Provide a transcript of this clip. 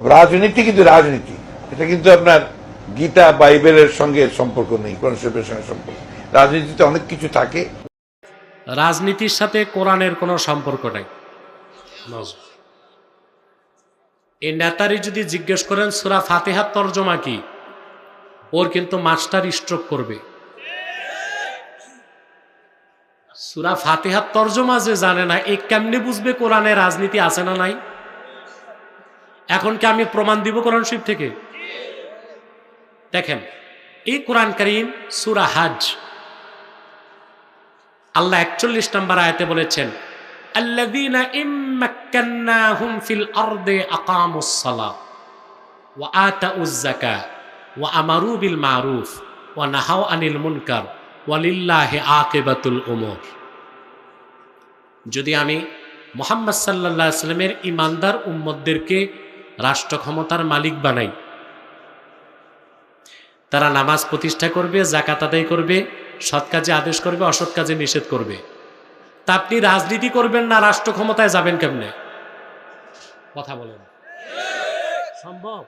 রাজনীতি কিন্তু রাজনীতি। এটা কিন্তু আপনার গীতা, বাইবেলের সঙ্গে সম্পর্ক নেই কোন শিল্পের সঙ্গে সম্পর্ক রাজনীতিতে অনেক কিছু থাকে। রাজনীতির সাথে কোরআনের কোনো সম্পর্ক নাই। এই নেতারি যদি জিজ্ঞেস করেন, সুরা ফাতেহার তর্জমা কি? ওর কিন্তু মাস্টার স্ট্রোক করবে। সুরা ফাতেহার তর্জমা যে জানে না, এ কেমনি বুঝবে কোরআনে রাজনীতি আছে না নাই? এখন কি আমি প্রমাণ দিব কোরআন শরীফ থেকে? দেখেন, এই কোরআন করিম সুরা হাজ, আল্লাহ একচল্লিশ নম্বর আয়াতে বলেছেন ওয়া ওয়া যদি আমি মোহাম্মদ আলাইহি সাল্লামের ইমানদার উম্মতদেরকে রাষ্ট্র ক্ষমতার মালিক বানাই। তারা নামাজ প্রতিষ্ঠা করবে জাকাত আদায় করবে, সৎ কাজে আদেশ করবে, অসৎ কাজে নিষেধ করবে। তা আপনি রাজনীতি করবেন না রাষ্ট্র ক্ষমতায় যাবেন কেমনে? কথা বলেন। সম্ভব?